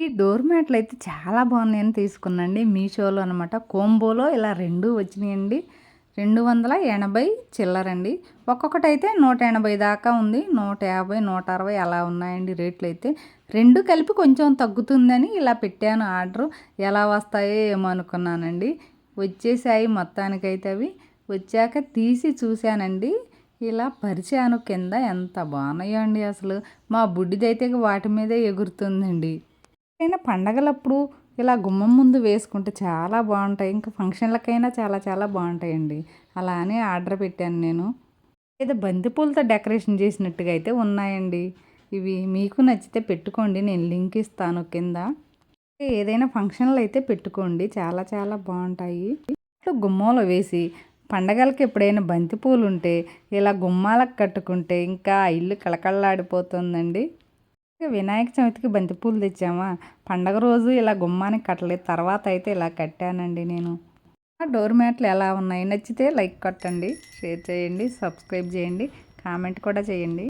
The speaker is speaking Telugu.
ఈ డోర్ మ్యాట్లు అయితే చాలా బాగున్నాయని తీసుకున్నాండి మీషోలో అనమాట కోంబోలో ఇలా రెండు వచ్చినాయండి. రెండు వందల ఎనభై చిల్లరండి ఒక్కొక్కటి అయితే నూట ఎనభై దాకా ఉంది. నూట యాభై నూట అరవై అలా ఉన్నాయండి రేట్లు అయితే. రెండు కలిపి కొంచెం తగ్గుతుందని ఇలా పెట్టాను ఆర్డర్. ఎలా వస్తాయో ఏమో అనుకున్నానండి. వచ్చేసాయి మొత్తానికైతే అవి. వచ్చాక తీసి చూశానండి. ఇలా పరిచాను కింద ఎంత బాగున్నాయో అండి అసలు. మా బుడ్డిదైతే వాటి మీదే ఎగురుతుందండి. అయినా పండగలప్పుడు ఇలా గుమ్మం ముందు వేసుకుంటే చాలా బాగుంటాయి. ఇంకా ఫంక్షన్లకైనా చాలా చాలా బాగుంటాయండి. అలా అని ఆర్డర్ పెట్టాను నేను. ఏదో బంతిపూలతో డెకరేషన్ చేసినట్టుగా అయితే ఉన్నాయండి. ఇవి మీకు నచ్చితే పెట్టుకోండి. నేను లింక్ ఇస్తాను కింద. ఏదైనా ఫంక్షన్లు అయితే పెట్టుకోండి. చాలా చాలా బాగుంటాయి. గుమ్మంలో వేసి పండగలకి ఎప్పుడైనా బంతిపూలు ఉంటే ఇలా గుమ్మాలకు కట్టుకుంటే ఇంకా ఇల్లు కళకళలాడిపోతుందండి. వినాయక చవితికి బంతిపూలు తెచ్చామా? పండగ రోజు ఇలా గుమ్మానికి కట్టలేదు. తర్వాత అయితే ఇలా కట్టానండి నేను. ఆ డోర్ మ్యాట్లు ఎలా ఉన్నాయి? నచ్చితే లైక్ కొట్టండి షేర్ చేయండి సబ్స్క్రైబ్ చేయండి కామెంట్ కూడా చేయండి.